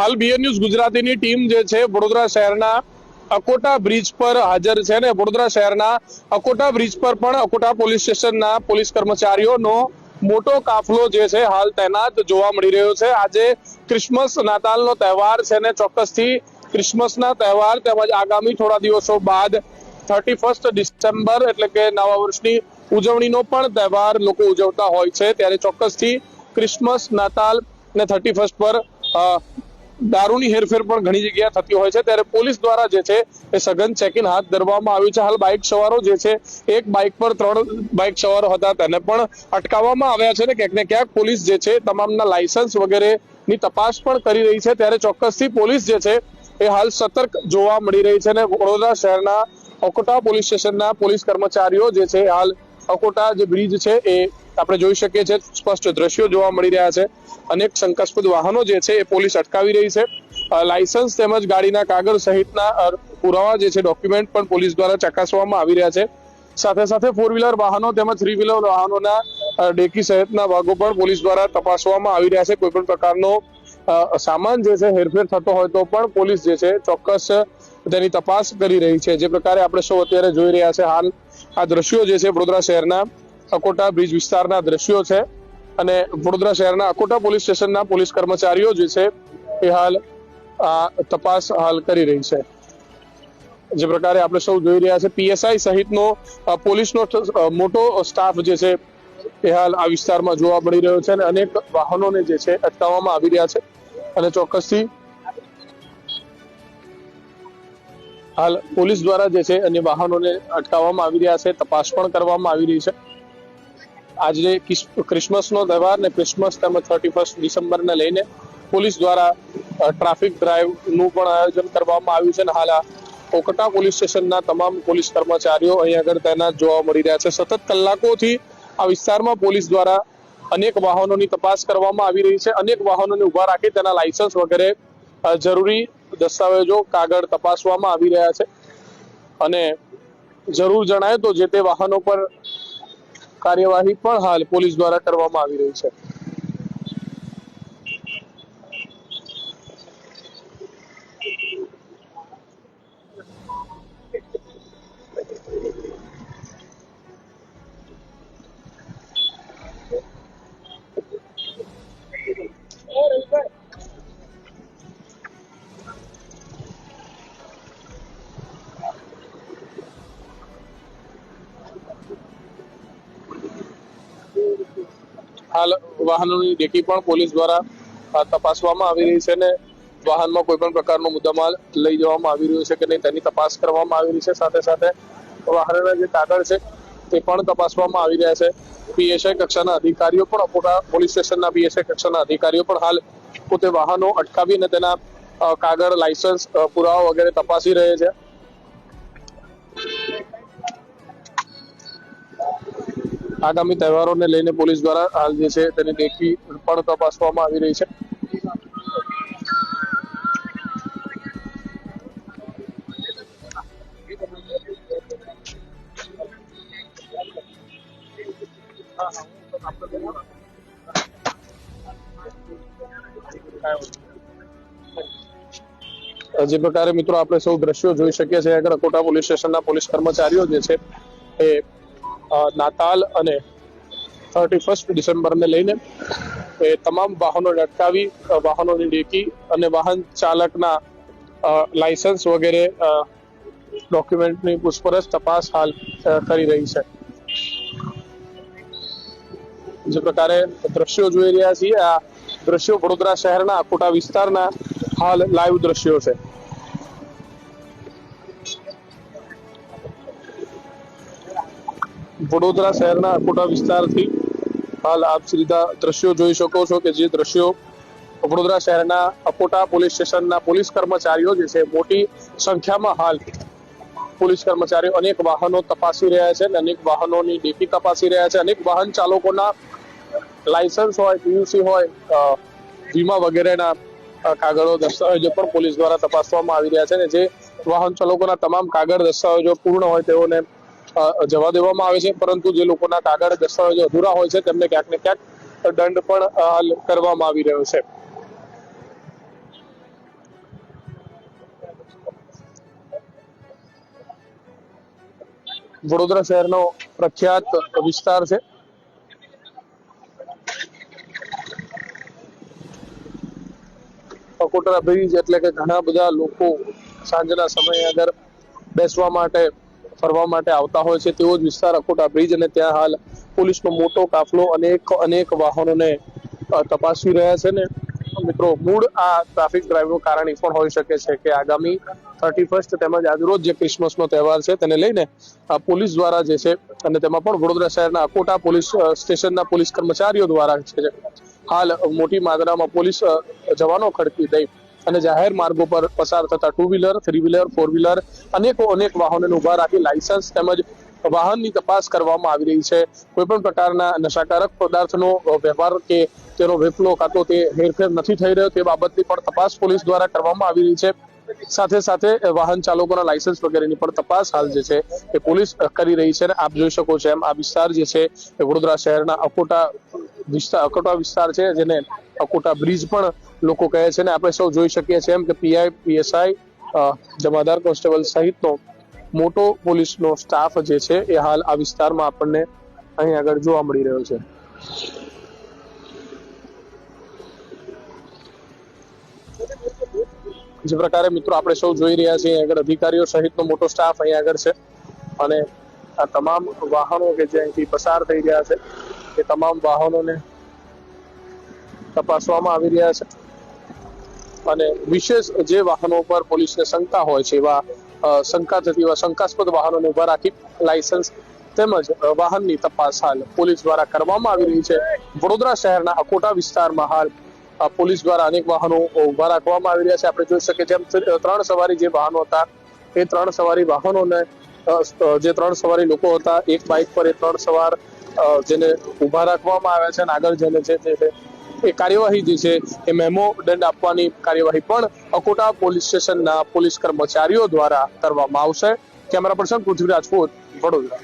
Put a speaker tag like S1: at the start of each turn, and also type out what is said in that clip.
S1: હાલ BN news ગુજરાતીની team જે છે વડોદરા શહેરના અકોટા બ્રિજ પર હાજર છે ને વડોદરા શહેરના અકોટા બ્રિજ પર પણ અકોટા પોલીસ સ્ટેશનના પોલીસ કર્મચારીઓનો મોટો કાફલો જે છે હાલ તૈનાત જોવા મળી રહ્યો છે. આજે ક્રિસમસ નાતાલનો તહેવાર છે ને ચોક્કસથી ક્રિસમસના તહેવાર તેમજ આગામી થોડા દિવસો બાદ થર્ટી ફર્સ્ટ ડિસેમ્બર એટલે કે નવા વર્ષની ઉજવણીનો પણ તહેવાર લોકો ઉજવતા હોય છે. ત્યારે ચોક્કસથી ક્રિસમસ, નાતાલ ને થર્ટી ફર્સ્ટ પર દારૂની હેરફેર પણ ઘણી જગ્યાએ થતી હોય છે. ત્યારે પોલીસ દ્વારા જે છે એ સઘન ચેકિંગ હાથ ધરવામાં આવ્યું છે. હાલ બાઇક સવારો જે છે, એક બાઇક પર ત્રણ બાઇક સવારો હતા તેને પણ અટકાવવામાં આવ્યા છે ને ક્યાંક ને ક્યાંક પોલીસ જે છે, તમામના લાયસન્સ વગેરેની તપાસ પણ કરી રહી છે. ત્યારે ચોક્કસથી પોલીસ જે છે એ હાલ સતર્ક જોવા મળી રહી છે અને વડોદરા શહેરના અકોટા પોલીસ સ્ટેશનના પોલીસ કર્મચારીઓ જે છે, હાલ અકોટા જે બ્રિજ છે એ આપણે જોઈ શકીએ છીએ, સ્પષ્ટ દ્રશ્યો જોવા મળી રહ્યા છે. અનેક શંકાસ્પદ વાહનો જે છે એ પોલીસ અટકાવી રહી છે. લાયસન્સ તેમજ ગાડીના કાગળ સહિતના પુરાવા જે છે ડોક્યુમેન્ટ પણ પોલીસ દ્વારા ચકાસવામાં આવી રહ્યા છે. સાથે સાથે ફોર વ્હીલર વાહનો તેમજ થ્રી વ્હીલર વાહનોના ડેકી સહિતના ભાગો પણ પોલીસ દ્વારા તપાસવામાં આવી રહ્યા છે. કોઈ પણ પ્રકારનો સામાન જે છે હેરફેર થતો હોય તો પણ પોલીસ જે છે ચોક્કસ તેની તપાસ કરી રહી છે. જે પ્રકારે આપણે સૌ અત્યારે જોઈ રહ્યા છે. હાલ આ દ્રશ્યો જે છે વડોદરા શહેરના અકોટા બ્રિજ વિસ્તારના દ્રશ્યો છે અને વડોદરા શહેરના અકોટા પોલીસ સ્ટેશનના પોલીસ કર્મચારીઓ જે છે એ હાલ આ તપાસ હાલ કરી રહી છે. જે પ્રકારે આપણે સૌ જોઈ રહ્યા છે, પીએસઆઈ સહિતનો પોલીસનો મોટો સ્ટાફ જે છે એ હાલ આ વિસ્તારમાં જોવા મળી રહ્યો છે અને અનેક વાહનોને જે છે અટકાવવામાં આવી રહ્યા છે અને ચોક્કસથી હાલ પોલીસ દ્વારા જે છે અન્ય વાહનોને અટકાવવામાં આવી રહ્યા છે, તપાસ પણ કરવામાં આવી રહી છે. આજે ક્રિસમસનો તહેવાર ને ક્રિસમસ તેમજ થર્ટી ફર્સ્ટ ડિસેમ્બરને લઈને પોલીસ દ્વારા ટ્રાફિક ડ્રાઈવનું પણ આયોજન કરવામાં આવ્યું છે અને હાલ આ કોકટા પોલીસ સ્ટેશનના તમામ પોલીસ કર્મચારીઓ અહીં આગળ તૈનાત જોવા મળી રહ્યા છે. સતત કલાકોથી આ વિસ્તારમાં પોલીસ દ્વારા અનેક વાહનોની તપાસ કરવામાં આવી રહી છે. અનેક વાહનોને ઊભા રાખી તેના લાયસન્સ વગેરે જરૂરી દસ્તાવેજો, કાગળ તપાસવામાં આવી રહ્યા છે. અને જરૂર જણાય તો જે તે વાહનો પર કાર્યવાહી પણ હાલ પોલીસ દ્વારા કરવામાં આવી રહી છે. હાલ વાહનોની ડેકી પણ પોલીસ દ્વારા તપાસવામાં આવી રહી છે ને વાહનમાં કોઈ પણ પ્રકારનો મુદ્દામાલ લઈ જવામાં આવી રહ્યો છે કે નહીં તેની તપાસ કરવામાં આવી રહી છે. સાથે સાથે વાહનના જે કાગળ છે તે પણ તપાસવામાં આવી રહ્યા છે. પીએસઆઈ કક્ષાના અધિકારીઓ પણ અકોટા પોલીસ સ્ટેશનના પીએસઆઈ કક્ષાના અધિકારીઓ પણ હાલ પોતે વાહનો અટકાવીને તેના કાગળ, લાયસન્સ પુરાવા વગેરે તપાસી રહે છે. આગામી તહેવારોને લઈને પોલીસ દ્વારા હાલ જે છે તેની દેખી પણ તપાસવામાં આવી રહી છે. જે પ્રકારે મિત્રો આપણે સૌ દ્રશ્યો જોઈ શકીએ છીએ. આગળ કોટા પોલીસ સ્ટેશનના પોલીસ કર્મચારીઓ જે છે એ નાતાલ અને થર્ટી ફર્સ્ટ ડિસેમ્બરને લઈને એ તમામ વાહનોને અટકાવી વાહનોની ડેકી અને વાહન ચાલકના લાયસન્સ વગેરે ડોક્યુમેન્ટની પૂછપરછ તપાસ હાલ કરી રહી છે. જે પ્રકારે દ્રશ્યો જોઈ રહ્યા છીએ, આ દ્રશ્યો વડોદરા શહેરના કોટા વિસ્તારના હાલ લાઈવ દ્રશ્યો છે. વડોદરા શહેરના અકોટા વિસ્તારથી હાલ આપ સીધા દ્રશ્યો જોઈ શકો છો કે જે દ્રશ્યો વડોદરા શહેરના અકોટા પોલીસ સ્ટેશનના પોલીસ કર્મચારીઓ જે છે મોટી સંખ્યામાં હાલ પોલીસ કર્મચારીઓ અનેક વાહનો તપાસી રહ્યા છે અને અનેક વાહનોની ડીપી તપાસી રહ્યા છે. અનેક વાહન ચાલકોના લાયસન્સ હોય, પીયુસી હોય વીમા વગેરેના કાગળો, દસ્તાવેજો પણ પોલીસ દ્વારા તપાસવામાં આવી રહ્યા છે અને જે વાહન ચાલકોના તમામ કાગળ, દસ્તાવેજો પૂર્ણ હોય તેઓને જવા દેવામાં આવે છે. પરંતુ જે લોકોના કાગળ દસ્તાવેજો અધૂરા હોય છે, તેમને ક્યાંક ને ક્યાંક દંડ પણ કરવામાં આવી રહ્યો છે. વડોદરા શહેરનો પ્રખ્યાત વિસ્તાર છે. અકોટરા બ્રિજ એટલે કે ઘણા બધા લોકો સાંજના સમયે આગળ બેસવા માટે ફરવા માટે આવતા હોય છે તેવો જ વિસ્તાર અકોટા બ્રિજ અને ત્યાં હાલ પોલીસનો મોટો કાફલો અનેક અનેક વાહનોને તપાસી રહ્યા છે ને. મિત્રો, મૂળ આ ટ્રાફિક ડ્રાઈવનું કારણ એ પણ હોઈ શકે છે કે આગામી થર્ટી ફર્સ્ટ તેમજ આજરોજ જે ક્રિસમસનો તહેવાર છે, તેને લઈને પોલીસ દ્વારા જે છે, અને તેમાં પણ વડોદરા શહેરના અકોટા પોલીસ સ્ટેશનના પોલીસ કર્મચારીઓ દ્વારા છે, હાલ મોટી માત્રામાં પોલીસ જવાનો ખડકી દઈ અને જાહેર માર્ગો પર પસાર થતા two wheeler three wheeler four wheeler અનેકો અનેક વાહનોને ઊભા રાખી લાયસન્સ તેમજ વાહનની તપાસ કરવામાં આવી રહી છે. કોઈ પ્રકારના નશાકારક પદાર્થનો વ્યવહાર કે તેનો વેપલો કાં તો તે હેરફેર નથી થઈ રહ્યો તે બાબતની પણ તપાસ પોલીસ દ્વારા કરવામાં આવી રહી છે. સાથે સાથે વાહન ચાલકોના લાયસન્સ વગેરેની પણ તપાસ હાલ જે છે એ પોલીસ કરી રહી છે અને આપ જોઈ શકો છો એમ આ વિસ્તાર જે છે વડોદરા શહેરના અકોટા વિસ્તાર, અકોટા વિસ્તાર છે જેને અકોટા બ્રિજ પણ લોકો કહે છે ને આપણે સૌ જોઈ શકીએ છીએ એમ કે પીઆઈ પીએસઆઈ જમાદાર કોન્સ્ટેબલ સહિતનો મોટો પોલીસનો સ્ટાફ જે છે એ હાલ આ વિસ્તારમાં આપણને અહીં આગળ જોવા મળી રહ્યો છે. જે પ્રકારે મિત્રો આપણે સૌ જોઈ રહ્યા છીએ આગળ અધિકારીઓ સહિતનો મોટો સ્ટાફ અહીં આગળ છે અને આ તમામ વાહનો કે જે અહીંથી પસાર થઈ રહ્યા છે એ તમામ વાહનોને તપાસવામાં આવી રહ્યા છે. અને વિશેષ જે વાહનો પર પોલીસને શંકા હોય છે, એવા શંકા થતી એવા શંકાસ્પદ વાહનોને ઊભા રાખી લાયસન્સ તેમજ વાહનની તપાસ હાલ પોલીસ દ્વારા કરવામાં આવી રહી છે. વડોદરા શહેરના અકોટા વિસ્તારમાં હાલ પોલીસ દ્વારા અનેક વાહનો ઊભા રાખવામાં આવી રહ્યા છે. આપણે જોઈ શકીએ જેમ ત્રણ સવારી જે વાહનો હતા, એ ત્રણ સવારી વાહનોને જે ત્રણ સવારી લોકો હતા, એક બાઇક પર એ ત્રણ સવાર જેને ઊભા રાખવામાં આવ્યા છે અને આગળ જેને છે તે એ કાર્યવાહી જે છે, એ મેમો દંડ આપવાની કાર્યવાહી પણ અકોટા પોલીસ સ્ટેશનના પોલીસ કર્મચારીઓ દ્વારા કરવામાં આવશે. Camera person Prithvi Rajput Vadodara.